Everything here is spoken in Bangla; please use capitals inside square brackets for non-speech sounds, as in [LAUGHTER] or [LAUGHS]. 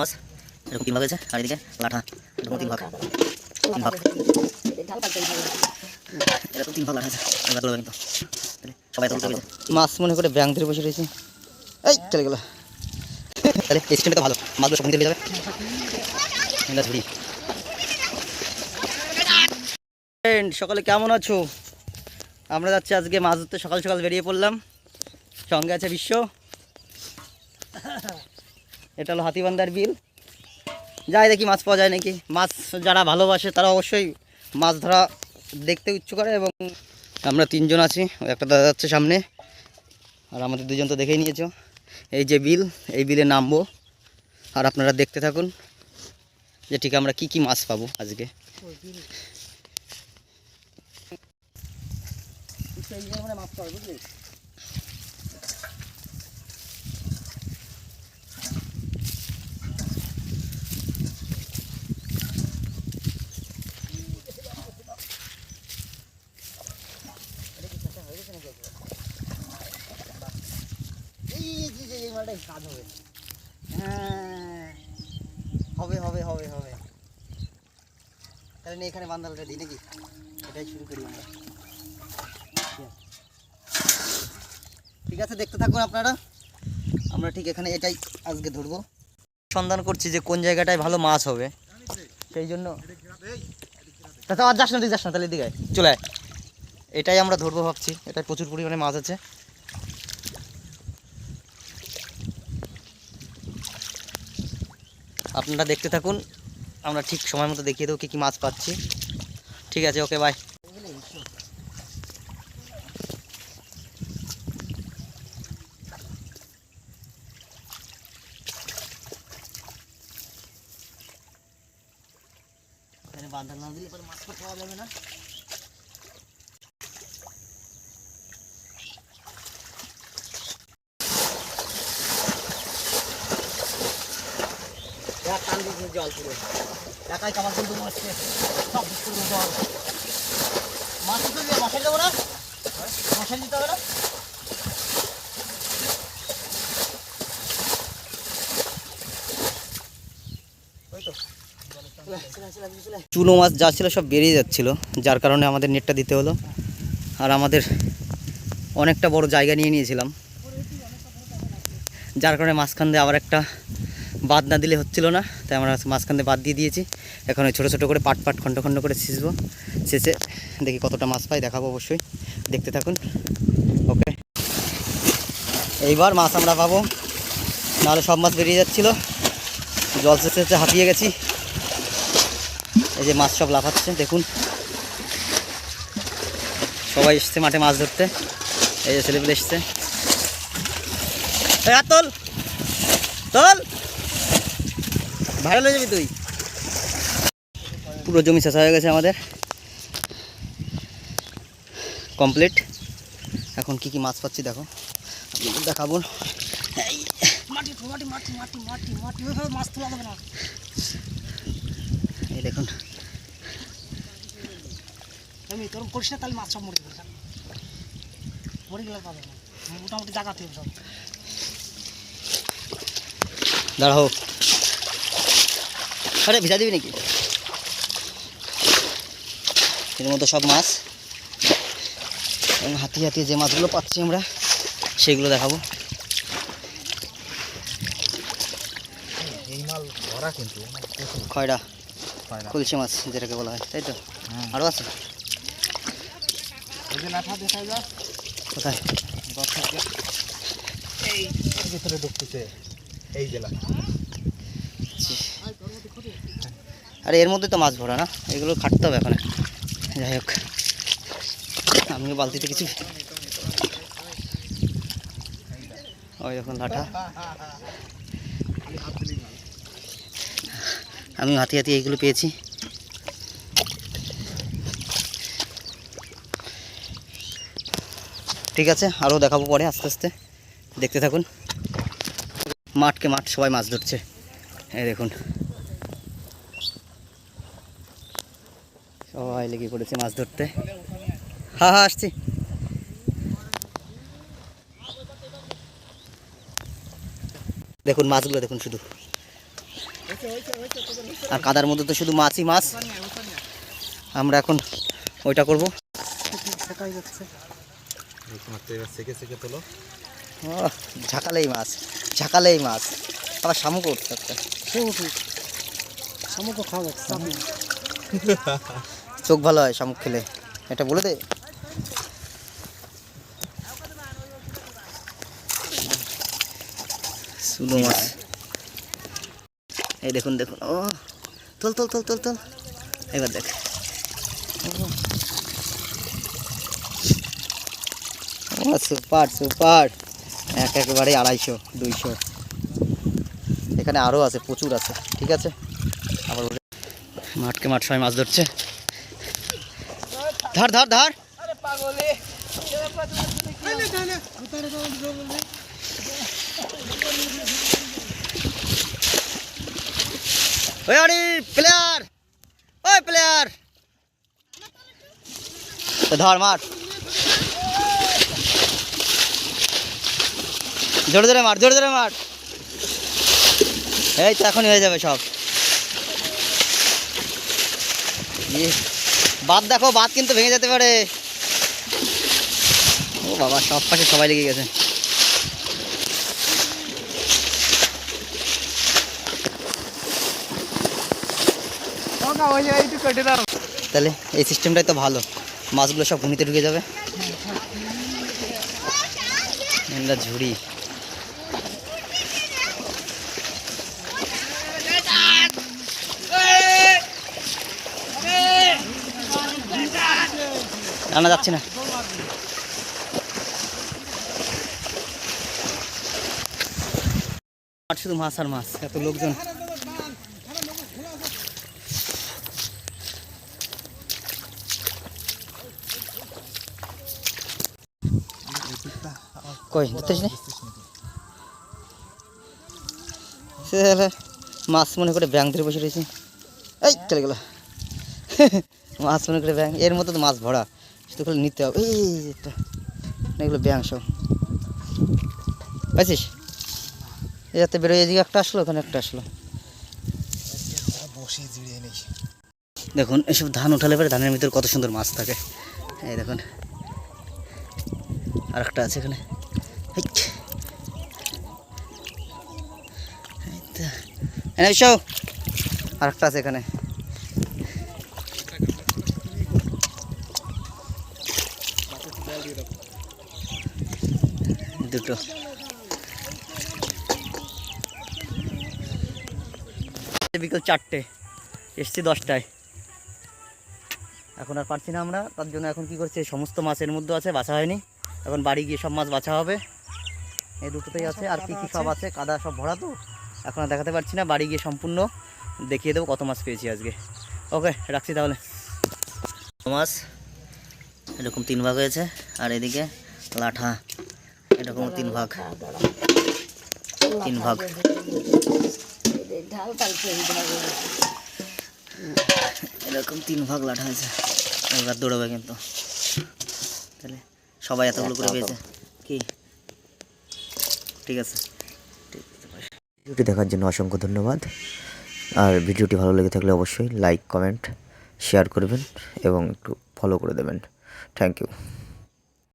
মাছ এরকম তিন ভাগ আর এদিকে লাঠা এরকম তিন ভাগ তিন ভাগ এরকম তিন ভাগ লাঠা আছে কিন্তু সবাই মাছ মনে করে ব্যাংক ধরে বসে রয়েছে। এই চলে গেল। তাহলে সিস্টেমটা ভালো। মাছগুলো নিতে যাবে। ঝুড়ি সকালে কেমন আছো? আমরা যাচ্ছি আজকে মাছ ধরতে। সকাল সকাল বেরিয়ে পড়লাম। সঙ্গে আছে বিশ্ব। এটা হলো হাতিবান্দার বিল। যাই দেখি মাছ পাওয়া যায় নাকি। মাছ যারা ভালোবাসে তারা অবশ্যই মাছ ধরা দেখতে ইচ্ছু করে এবং আমরা তিনজন আছি, একটা দাদা যাচ্ছে সামনে, আর আমাদের দুজন তো দেখেই নিয়েছ। এই যে বিল, এই বিলে নামবো, আর আপনারা দেখতে থাকুন যে ঠিক আমরা কি কি মাছ পাবো আজকে। মাছ পাবো বুঝলি? কাজ হবে। হ্যাঁ। হবে হবে হবে হবে। তাহলে এখানে বান্দালটা দিই নাকি? এটাই শুরু করি আমরা। ঠিক আছে, দেখতে থাকুন আপনারা। আমরা ঠিক এখানে এটাই আজকে ধরবো। সন্ধান করছি যে কোন জায়গাটায় ভালো মাছ হবে। সেই জন্য তা আর যাস না, তুই যাস না, তাহলে দিকে চলে। এটাই আমরা ধরবো ভাবছি। এটাই প্রচুর পরিমাণে মাছ আছে। আপনারা দেখতে থাকুন। আমরা ঠিক সময় মতো দেখিয়ে দেবো কী কী মাছ পাচ্ছি। ঠিক আছে, ওকে বাই বাঁধা না দিলে পরে মাছ পাওয়া যাবে না। জল মাছ চুনো মাছ যা ছিল সব বেরিয়ে যাচ্ছিল, যার কারণে আমাদের নেটটা দিতে হলো। আর আমাদের অনেকটা বড় জায়গা নিয়ে নিয়েছিলাম। যার কারণে মাঝখান দিয়ে আবার একটা বাদ না দিলে হচ্ছিল না, তাই আমরা মাঝখান দিয়ে বাদ দিয়ে দিয়েছি। এখন ওই ছোটো ছোটো করে পাট পাট খণ্ড খণ্ড করে ছিঁচবো শেষে দেখি কতটা মাছ পাই, দেখাবো অবশ্যই। দেখতে থাকুন। ওকে এইবার মাছ আমরা পাবো। নাহলে সব মাছ বেরিয়ে যাচ্ছিল। জল শেষে হাঁপিয়ে গেছি। এই যে মাছ সব লাফাচ্ছে, দেখুন। সবাই এসছে মাঠে মাছ ধরতে। এই যে ছেলেপুলে এসছে। তোল! তোল! ভাইরাল হয়ে যাবি তুই। পুরো জমি শেষা হয়ে গেছে আমাদের। কমপ্লিট এখন কি কি মাছ পাচ্ছি দেখো। দেখাবো। এই। দেখুন। আমি করিস না তাহলে মাছ সব মরে গেলে পাবে না। মোটামুটি জায়গাতে হবে সব। দাঁড়াও। আরে ভিজা দিবি নাকি? এর মধ্যে সব মাছ। এবং হাতি হাতি যে মাছগুলো পাচ্ছি আমরা সেগুলো দেখাবো। খয়রা। কলসি মাছ যেটাকে বলা হয় তাই তো? হুম। আরও আছে? কোথায়? এই ভিতরে ঢুকতেছে। এই লাঠা। আরে এর মধ্যে তো মাছ ভরা না, এগুলো খাটতে হবে এখন। যাই হোক, আমিও বালতিতে কিছু ওই দেখুন লাঠা। আমি হাতি হাতি এইগুলো পেয়েছি। ঠিক আছে, আরও দেখাবো পরে আস্তে আস্তে। দেখতে থাকুন। মাঠকে মাঠ সবাই মাছ ধরছে। এই দেখুন। সবাই লেগে পড়েছে মাছ ধরতে। হ্যাঁ হ্যাঁ আসছি। দেখুন মাছগুলো দেখুন শুধু। আর কাদার মধ্যে তো শুধু মাছই মাছ। আমরা এখন ওইটা করব। ঝাঁকালেই মাছ ঝাঁকালেই মাছ। আবার শামুক উঠছে একটা। শামুকও খাওয়া যাচ্ছে। চোখ ভালো হয় শামুক খেলে। এটা বলে দে। সুলো মাছ। এই দেখুন দেখুন। ও তোল তোল তোল তোল তোল। এবার দেখ। ও সুপার সুপার। এক একেবারে আড়াইশো দুইশো। এখানে আরও আছে প্রচুর আছে। ঠিক আছে? আবার মাঠকে মাঠ সবাই মাছ ধরছে। ধর ধর ধর। ওই আরে প্লেয়ার ওই প্লেয়ার ধর মার। জোরে জোরে মার জোরে জোরে মার। এই তো এখনই হয়ে যাবে সব। ইয়ে, বাদ দেখো বাদ কিন্তু ভেঙে যেতে পারে। ও বাবা সব পাশে সবাই লেগে গেছে। তাহলে এই সিস্টেমটাই তো ভালো। মাছগুলো সব ভূমিতে ঢুকে যাবে। ঝুড়ি। রান্না যাচ্ছে না। শুধু মাছ আর মাছ, এত লোকজন। মাছ মনে করে ব্যাং ধরে বসে রয়েছে। এই, চলে গেল। [LAUGHS] মাছ মনে করে ব্যাং এর মতো তো মাছ ভরা। করে নিতে হবে। এগুলো ব্যাং সব পাইছিস? যাতে বেরোয়, এদিকে একটা আসলো, ওখানে একটা আসলো। দেখুন, এসব ধান উঠালে পরে ধানের ভিতরে কত সুন্দর মাছ থাকে। এই দেখুন। আর একটা আছে এখানে। এনে আর একটা আছে এখানে। দুটো। বিকেল চারটে এসছি দশটায়। এখন আর পারছি না আমরা তার জন্য এখন কি করছি সমস্ত মাছের মধ্যে আছে বাছা হয়নি। এখন বাড়ি গিয়ে সব মাছ বাছা হবে। এই দুটোতেই আছে আর কি কি সব আছে কাদা সব ভরা তো। এখন আর দেখাতে পারছি না বাড়ি গিয়ে সম্পূর্ণ দেখিয়ে দেবো কত মাছ পেয়েছি আজকে। ওকে রাখছি তাহলে। মাছ এরকম তিন ভাগ হয়েছে আর এদিকে লাঠা। এরকম তিন ভাগ। তিন ভাগ। এরকম তিন ভাগ লাঠা হয়েছে। এবার দৌড়াবে কিন্তু। তাহলে সবাই এতগুলো করে পেয়েছে। কি? ঠিক আছে। ভিডিওটি দেখার জন্য অসংখ্য ধন্যবাদ। আর ভিডিওটি ভালো লেগে থাকলে অবশ্যই লাইক কমেন্ট শেয়ার করবেন এবং একটু ফলো করে দেবেন। Thank you